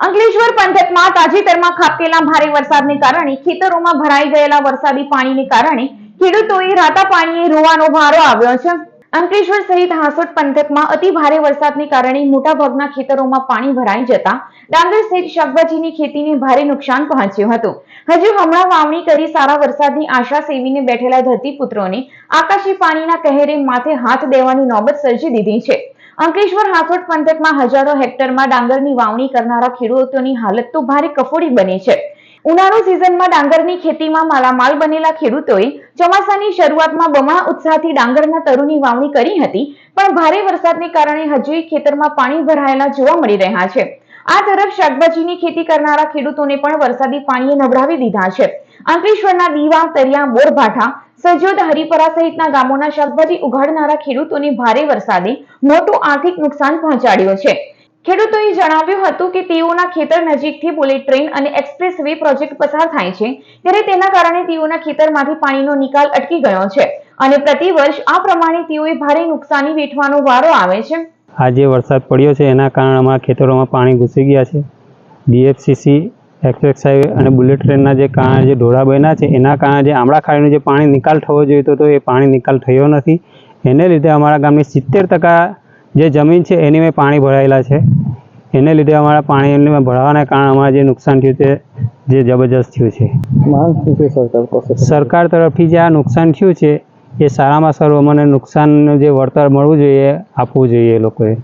અંકલેશ્વર પંથકમાં તાજેતરમાં ખાબકેલા ભારે વરસાદને કારણે ખેતરોમાં ભરાઈ ગયેલા વરસાદી પાણીને કારણે ખેડૂતોએ રાતા પાણીએ રોવાનો ભારો આવ્યો છે. અંકલેશ્વર સહિત હાંસોટ પંથકમાં અતિ ભારે વરસાદને કારણે મોટાભાગના ખેતરોમાં પાણી ભરાઈ જતા ડાંગર સહિત શાકભાજીની ખેતીને ભારે નુકસાન પહોંચ્યું હતું. હજુ હમણાં વાવણી કરી સારા વરસાદની આશા સેવીને બેઠેલા ધરતીપુત્રોને આકાશી પાણીના કહેરે માથે હાથ દેવાની નોબત સર્જી દીધી છે. અંકલેશ્વર હાંસોટ પંથકમાં હજારો હેક્ટરમાં ડાંગરની વાવણી કરનારા ખેડૂતોની હાલત તો ભારે કફોડી બની છે. ઉનાળુ સિઝનમાં ડાંગરની ખેતીમાં માલામાલ બનેલા ખેડૂતોએ ચોમાસાની શરૂઆતમાં બમણા ઉત્સાહથી ડાંગરના તરુની વાવણી કરી હતી, પણ ભારે વરસાદને કારણે હજુય ખેતરમાં પાણી ભરાયેલા જોવા મળી રહ્યા છે. આ તરફ શાકભાજીની ખેતી કરનારા ખેડૂતોને પણ વરસાદી પાણીએ નબળાવી દીધા છે. અંકલેશ્વરના દીવા તરિયા, બોરભાઠા, સજોદ, હરિપરા સહિતના ગામોના શાકભાજી ઉગાડનારા ખેડૂતોને ભારે વરસાદે મોટું આર્થિક નુકસાન પહોંચાડ્યું છે. ખેડૂતોએ જણાવ્યું હતું કે તેઓના ખેતર નજીકથી બુલેટ ટ્રેન અને એક્સપ્રેસ વે પ્રોજેક્ટ પસાર થાય છે. ત્યારે તેના કારણે તેઓના ખેતરમાંથી પાણીનો નિકાલ અટકી ગયો છે અને પ્રતિવર્ષ આ પ્રમાણે તેઓએ ભારે નુકસાની વેઠવાનો વારો આવે છે. આજે વરસાદ પડ્યો છે, એના કારણે અમારા ખેતરોમાં પાણી ઘૂસી ગયા છે. ડીએફસીસી, એક્સપ્રેસ હાઈવે અને બુલેટ ટ્રેનના જે કારણે જે ઢોળા બન્યા છે, એના કારણે જે આમળા ખાડીનો જે પાણી નિકાલ થવો જોઈતો હતો એ પાણી નિકાલ થયો નથી. એને લીધે અમારા ગામની સિત્તેર ટકા જે જમીન છે એની મેં પાણી ભરાયેલા છે. એને લીધે અમારા પાણી ભરાવાના કારણે અમારે જે નુકસાન થયું તે જે જબરજસ્ત થયું છે. સરકાર તરફથી જે આ નુકસાન થયું છે એ સારામાં સારું અમને નુકસાનનું જે વળતર મળવું જોઈએ આપવું જોઈએ એ લોકોએ.